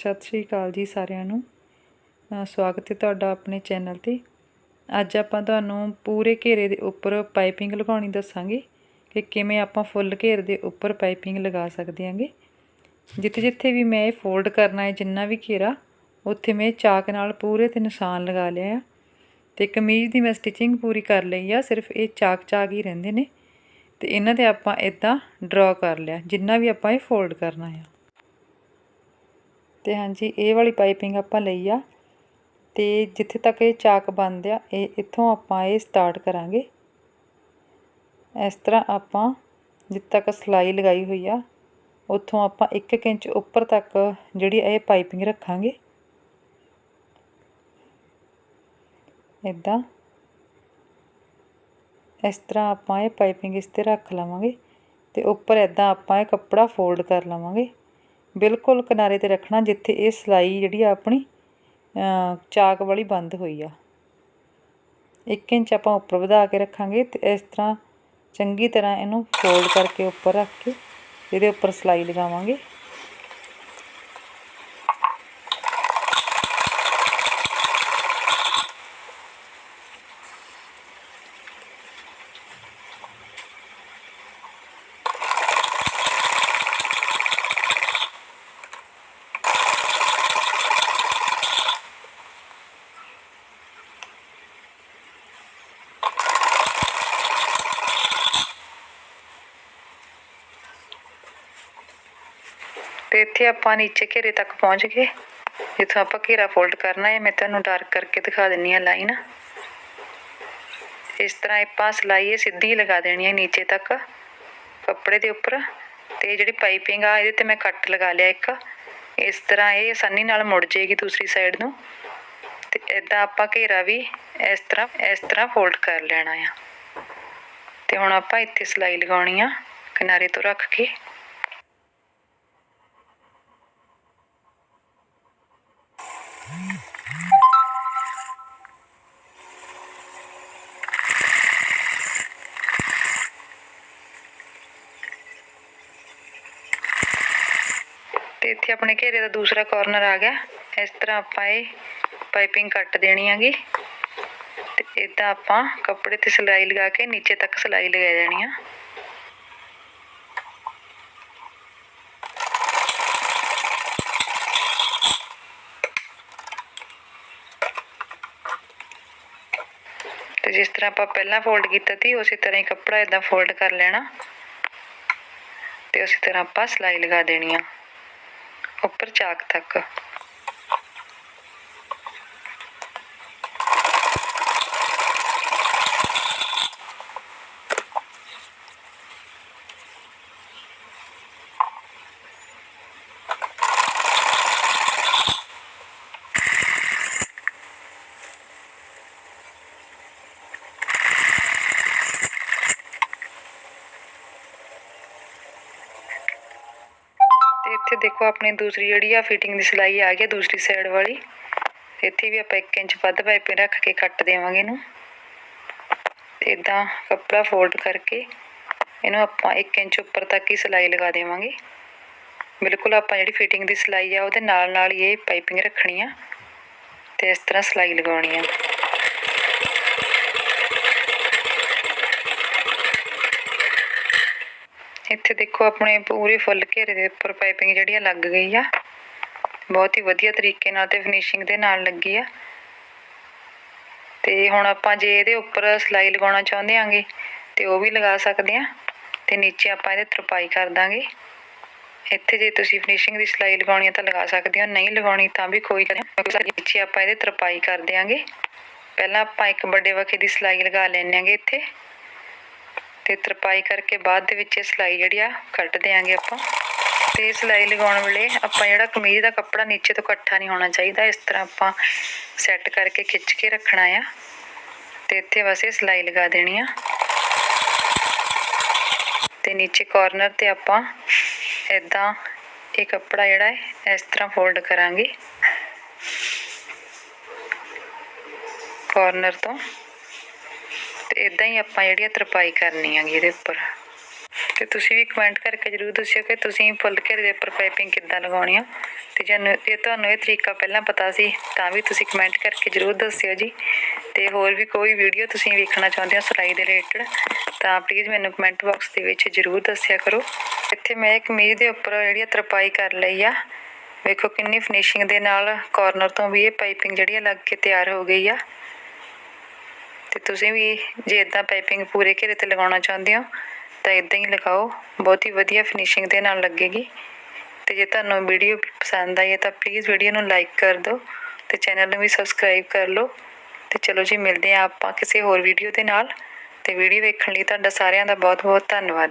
ਸਤਿ ਸ਼੍ਰੀ ਅਕਾਲ ਜੀ ਸਾਰਿਆਂ ਨੂੰ। ਸਵਾਗਤ ਹੈ ਤੁਹਾਡਾ ਆਪਣੇ ਚੈਨਲ ਤੇ। ਅੱਜ ਆਪਾਂ ਤੁਹਾਨੂੰ ਪੂਰੇ ਘੇਰੇ ਦੇ ਉੱਪਰ ਪਾਈਪਿੰਗ ਲਗਾਉਣੀ ਦੱਸਾਂਗੇ ਕਿ ਕਿਵੇਂ ਆਪਾਂ ਫੁੱਲ ਘੇਰ ਦੇ ਉੱਪਰ ਪਾਈਪਿੰਗ ਲਗਾ ਸਕਦੇ ਹਾਂਗੇ। ਜਿੱਥੇ ਜਿੱਥੇ ਵੀ ਮੈਂ ਇਹ ਫੋਲਡ ਕਰਨਾ ਹੈ, ਜਿੰਨਾ ਵੀ ਘੇਰਾ, ਉੱਥੇ ਮੈਂ ਚਾਕ ਨਾਲ ਪੂਰੇ ਤੇ ਨਿਸ਼ਾਨ ਲਗਾ ਲਿਆ ਆ। ਤੇ ਕਮੀਜ਼ ਦੀ ਮੈਂ ਸਟਿਚਿੰਗ ਪੂਰੀ ਕਰ ਲਈ ਆ, ਸਿਰਫ ਇਹ ਚਾਕ ਚਾਕ ਹੀ ਰਹਿੰਦੇ ਨੇ। ਤੇ ਇਹਨਾਂ ਤੇ ਆਪਾਂ ਇਦਾਂ ਡਰਾ ਕਰ ਲਿਆ, ਜਿੰਨਾ ਵੀ ਆਪਾਂ ਇਹ ਫੋਲਡ ਕਰਨਾ ਆ। ਤੇ ਹਾਂਜੀ, ਇਹ ਵਾਲੀ ਪਾਈਪਿੰਗ ਆਪਾਂ ਲਈ ਆ। ਤੇ ਜਿੱਥੇ ਤੱਕ ਇਹ ਚਾਕ ਬੰਦ ਆ, ਇਹ ਇੱਥੋਂ ਆਪਾਂ ਇਹ ਸਟਾਰਟ ਕਰਾਂਗੇ। ਇਸ ਤਰ੍ਹਾਂ ਆਪਾਂ ਜਿੱਥੇ ਤੱਕ ਸਲਾਈ ਲਗਾਈ ਹੋਈ ਆ, ਉੱਥੋਂ ਆਪਾਂ 1 ਇੰਚ ਉੱਪਰ ਤੱਕ ਜਿਹੜੀ ਇਹ ਪਾਈਪਿੰਗ ਰੱਖਾਂਗੇ। ਇਦਾਂ ਇਸ ਤਰ੍ਹਾਂ ਆਪਾਂ ਇਹ ਪਾਈਪਿੰਗ ਇਸ ਤੇ ਰੱਖ ਲਵਾਂਗੇ ਤੇ ਉੱਪਰ ਇਦਾਂ ਆਪਾਂ ਇਹ ਕੱਪੜਾ ਫੋਲਡ ਕਰ ਲਵਾਂਗੇ। ਬਿਲਕੁਲ ਕਿਨਾਰੇ ਤੇ ਰੱਖਣਾ, ਜਿੱਥੇ ਇਹ ਸਲਾਈ ਜਿਹੜੀ ਆ ਆਪਣੀ ਚਾਕ ਵਾਲੀ ਬੰਦ ਹੋਈ ਆ। 1 ਇੰਚ ਆਪਾਂ ਉੱਪਰ ਵਧਾ ਕੇ ਰੱਖਾਂਗੇ ਤੇ ਇਸ ਤਰ੍ਹਾਂ ਚੰਗੀ ਤਰ੍ਹਾਂ ਇਹਨੂੰ ਫੋਲਡ ਕਰਕੇ ਉੱਪਰ ਰੱਖ ਕੇ, ਇਹਦੇ ਉੱਪਰ ਸਲਾਈ ਲਗਾਵਾਂਗੇ। ਇੱਥੇ ਆਪਾਂ ਨੀਚੇ ਘੇਰੇ ਤੱਕ ਪਹੁੰਚ ਗਏ। ਜਿੱਥੋਂ ਆਪਾਂ ਘੇਰਾ ਫੋਲਡ ਕਰਨਾ ਹੈ, ਮੈਂ ਤੁਹਾਨੂੰ ਡਾਰਕ ਕਰਕੇ ਦਿਖਾ ਦਿੰਨੀ ਆ ਲਾਈਨ ਇਸ ਤਰ੍ਹਾਂ ਆਪਾਂ ਸਲਾਈ ਸਿੱਧੀ ਲਗਾ ਦੇਣੀ ਹੈ ਨੀਚੇ ਤੱਕ, ਕੱਪੜੇ ਦੇ ਉੱਪਰ। ਤੇ ਜਿਹੜੀ ਪਾਈਪਿੰਗ ਆ, ਇਹਦੇ ਤੇ ਮੈਂ ਕੱਟ ਲਗਾ ਲਿਆ ਇੱਕ। ਇਸ ਤਰ੍ਹਾਂ ਇਹ ਆਸਾਨੀ ਨਾਲ ਮੁੜ ਜਾਏਗੀ ਦੂਸਰੀ ਸਾਈਡ ਨੂੰ। ਤੇ ਇਦਾਂ ਆਪਾਂ ਘੇਰਾ ਵੀ ਇਸ ਤਰ੍ਹਾਂ ਇਸ ਤਰ੍ਹਾਂ ਫੋਲਡ ਕਰ ਲੈਣਾ ਆ। ਤੇ ਹੁਣ ਆਪਾਂ ਇੱਥੇ ਸਲਾਈ ਲਗਾਉਣੀ ਆ, ਕਿਨਾਰੇ ਤੋਂ ਰੱਖ ਕੇ। ਤੇ ਇੱਥੇ ਆਪਣੇ ਘੇਰੇ ਦਾ ਦੂਸਰਾ ਕਾਰਨਰ ਆ ਗਿਆ। ਇਸ ਤਰ੍ਹਾਂ ਆਪਾਂ ਇਹ ਪਾਈਪਿੰਗ ਕੱਟ ਦੇਣੀ ਹੈਗੀ। ਤੇ ਇਦਾਂ ਆਪਾਂ ਕੱਪੜੇ ਤੇ ਸਿਲਾਈ ਲਗਾ ਕੇ ਨੀਚੇ ਤੱਕ ਸਿਲਾਈ ਲਗਾ ਦੇਣੀ ਆ। ਤੇ ਜਿਸ ਤਰ੍ਹਾਂ ਆਪਾਂ ਪਹਿਲਾਂ ਫੋਲਡ ਕੀਤਾ ਸੀ, ਉਸੇ ਤਰ੍ਹਾਂ ਹੀ ਕੱਪੜਾ ਇਦਾਂ ਫੋਲਡ ਕਰ ਲੈਣਾ। ਤੇ ਉਸੇ ਤਰ੍ਹਾਂ ਆਪਾਂ ਸਿਲਾਈ ਲਗਾ ਦੇਣੀ ਆ। ਉੱਪਰ ਚਾਕ ਤੱਕ ਤੇ ਇੱਥੇ ਦੇਖੋ ਆਪਣੀ ਦੂਸਰੀ ਜਿਹੜੀ ਆ ਫਿਟਿੰਗ ਦੀ ਸਿਲਾਈ ਆ ਗਈ ਦੂਸਰੀ ਸਾਈਡ ਵਾਲੀ। ਇੱਥੇ ਵੀ ਆਪਾਂ 1 ਇੰਚ ਵੱਧ ਪਾਈਪਿੰਗ ਰੱਖ ਕੇ ਕੱਟ ਦੇਵਾਂਗੇ ਇਹਨੂੰ। ਤੇ ਇਦਾਂ ਕੱਪੜਾ ਫੋਲਡ ਕਰਕੇ ਇਹਨੂੰ ਆਪਾਂ 1 ਇੰਚ ਉੱਪਰ ਤੱਕ ਹੀ ਸਿਲਾਈ ਲਗਾ ਦੇਵਾਂਗੇ। ਬਿਲਕੁਲ ਆਪਾਂ ਜਿਹੜੀ ਫਿਟਿੰਗ ਦੀ ਸਿਲਾਈ ਆ, ਉਹਦੇ ਨਾਲ ਨਾਲ ਹੀ ਇਹ ਪਾਈਪਿੰਗ ਰੱਖਣੀ ਆ। ਤੇ ਇਸ ਤਰ੍ਹਾਂ ਸਿਲਾਈ ਲਗਾਉਣੀ ਆ। ਇੱਥੇ ਦੇਖੋ ਆਪਣੇ ਪੂਰੇ ਫੁੱਲ ਘੇਰੇ ਦੇ ਉੱਪਰ ਪਾਈਪਿੰਗ ਜਿਹੜੀ ਆ ਲੱਗ ਗਈ ਆ। ਬਹੁਤ ਹੀ ਵਧੀਆ ਤਰੀਕੇ ਨਾਲ ਤੇ ਫਿਨਿਸ਼ਿੰਗ ਦੇ ਨਾਲ ਲੱਗੀ ਆ। ਤੇ ਹੁਣ ਆਪਾਂ ਜੇ ਇਹਦੇ ਉੱਪਰ ਸਿਲਾਈ ਲਗਾਉਣਾ ਚਾਹੁੰਦੇ ਆਂਗੇ, ਤੇ ਉਹ ਵੀ ਲਗਾ ਸਕਦੇ ਆ। ਤੇ ਨੀਚੇ ਆਪਾਂ ਇਹਦੇ ਤਰਪਾਈ ਕਰ ਦਾਂਗੇ। ਇੱਥੇ ਜੇ ਤੁਸੀਂ ਫਿਨਿਸ਼ਿੰਗ ਦੀ ਸਿਲਾਈ ਲਗਾਉਣੀ ਹੈ ਤਾਂ ਲਗਾ ਸਕਦੇ ਹੋ, ਨਹੀਂ ਲਗਾਉਣੀ ਤਾਂ ਵੀ ਕੋਈ ਗੱਲ ਨਹੀਂ। ਨੀਚੇ ਆਪਾਂ ਇਹਦੇ ਤਰਪਾਈ ਕਰ ਦਿਆਂਗੇ। ਪਹਿਲਾਂ ਆਪਾਂ ਇੱਕ ਵੱਡੇ ਵਕੇ ਦੀ ਸਿਲਾਈ ਲਗਾ ਲੈਣੇ ਆਂਗੇ ਇੱਥੇ। ਤੇ ਤਰਪਾਈ ਕਰਕੇ ਬਾਅਦ ਦੇ ਵਿੱਚ ਇਹ ਸਿਲਾਈ ਜਿਹੜੀ ਆ ਕੱਟ ਦੇਾਂਗੇ ਆਪਾਂ। ਤੇ ਸਿਲਾਈ ਲਗਾਉਣ ਵੇਲੇ ਆਪਾਂ ਜਿਹੜਾ ਕਮੀਜ਼ ਦਾ ਕੱਪੜਾ ਨੀਚੇ ਤੋਂ ਇਕੱਠਾ ਨਹੀਂ ਹੋਣਾ ਚਾਹੀਦਾ, ਇਸ ਤਰ੍ਹਾਂ ਆਪਾਂ ਸੈੱਟ ਕਰਕੇ ਖਿੱਚ ਕੇ ਰੱਖਣਾ ਆ। ਤੇ ਇੱਥੇ ਬਸ ਇਹ ਸਿਲਾਈ ਲਗਾ ਦੇਣੀ ਆ। ਤੇ ਨੀਚੇ ਕਾਰਨਰ ਤੇ ਆਪਾਂ ਇਦਾਂ ਇਹ ਕੱਪੜਾ ਜਿਹੜਾ ਹੈ, ਇਸ ਤਰ੍ਹਾਂ ਫੋਲਡ ਕਰਾਂਗੇ। ਕਾਰਨਰ ਤੋਂ। ਇਦਾਂ ਹੀ ਆਪਾਂ ਜਿਹੜੀ ਆ ਤਰਪਾਈ ਕਰਨੀ ਹੈਗੀ ਇਹਦੇ ਉੱਪਰ। ਤੇ ਤੁਸੀਂ ਵੀ ਕਮੈਂਟ ਕਰਕੇ ਜਰੂਰ ਦੱਸਿਓ ਕਿ ਤੁਸੀਂ ਫੁੱਲ ਘੇਰੇ ਦੇ ਉੱਪਰ ਪਾਈਪਿੰਗ ਕਿੱਦਾਂ ਲਗਾਉਣੀ ਆ। ਤੇ ਜਾਨੂੰ ਇਹ ਤੁਹਾਨੂੰ ਇਹ ਤਰੀਕਾ ਪਹਿਲਾਂ ਪਤਾ ਸੀ, ਤਾਂ ਵੀ ਤੁਸੀਂ ਕਮੈਂਟ ਕਰਕੇ ਜਰੂਰ ਦੱਸਿਓ ਜੀ। ਤੇ ਹੋਰ ਵੀ ਕੋਈ ਵੀਡੀਓ ਤੁਸੀਂ ਵੇਖਣਾ ਚਾਹੁੰਦੇ ਹੋ ਸਿਲਾਈ ਦੇ ਰਿਲੇਟਡ ਤਾਂ ਪਲੀਜ਼ ਮੈਨੂੰ ਕਮੈਂਟ ਬਾਕਸ ਦੇ ਵਿੱਚ ਜਰੂਰ ਦੱਸਿਆ ਕਰੋ। ਇੱਥੇ ਮੈਂ ਇੱਕ ਕਮੀਜ਼ ਦੇ ਉੱਪਰ ਜਿਹੜੀ ਆ ਤਰਪਾਈ ਕਰ ਲਈ ਆ। ਵੇਖੋ ਕਿੰਨੀ ਫਿਨਿਸ਼ਿੰਗ ਦੇ ਨਾਲ ਕਾਰਨਰ ਤੋਂ ਵੀ ਇਹ ਪਾਈਪਿੰਗ ਜਿਹੜੀ ਆ ਲੱਗ ਕੇ ਤਿਆਰ ਹੋ ਗਈ ਆ। ਤੇ ਤੁਸੀਂ ਵੀ ਜੇ ਇਦਾਂ ਪਾਈਪਿੰਗ ਪੂਰੇ ਘੇਰੇ ਤੇ ਲਗਾਉਣਾ ਚਾਹੁੰਦੇ ਹੋ, ਤਾਂ ਇਦਾਂ ਹੀ ਲਗਾਓ। ਬਹੁਤ ਹੀ ਵਧੀਆ ਫਿਨਿਸ਼ਿੰਗ ਦੇ ਨਾਲ ਲੱਗੇਗੀ। ਤੇ ਜੇ ਤੁਹਾਨੂੰ ਵੀਡੀਓ ਪਸੰਦ ਆਈ ਹੈ ਤਾਂ ਪਲੀਜ਼ ਵੀਡੀਓ ਨੂੰ ਲਾਈਕ ਕਰ ਦਿਓ ਤੇ ਚੈਨਲ ਨੂੰ ਵੀ ਸਬਸਕ੍ਰਾਈਬ ਕਰ ਲਓ। ਤੇ ਚਲੋ ਜੀ, ਮਿਲਦੇ ਹਾਂ ਆਪਾਂ ਕਿਸੇ ਹੋਰ ਵੀਡੀਓ ਦੇ ਨਾਲ। ਤੇ ਵੀਡੀਓ ਵੇਖਣ ਲਈ ਤੁਹਾਡਾ ਸਾਰਿਆਂ ਦਾ ਬਹੁਤ ਬਹੁਤ ਧੰਨਵਾਦ।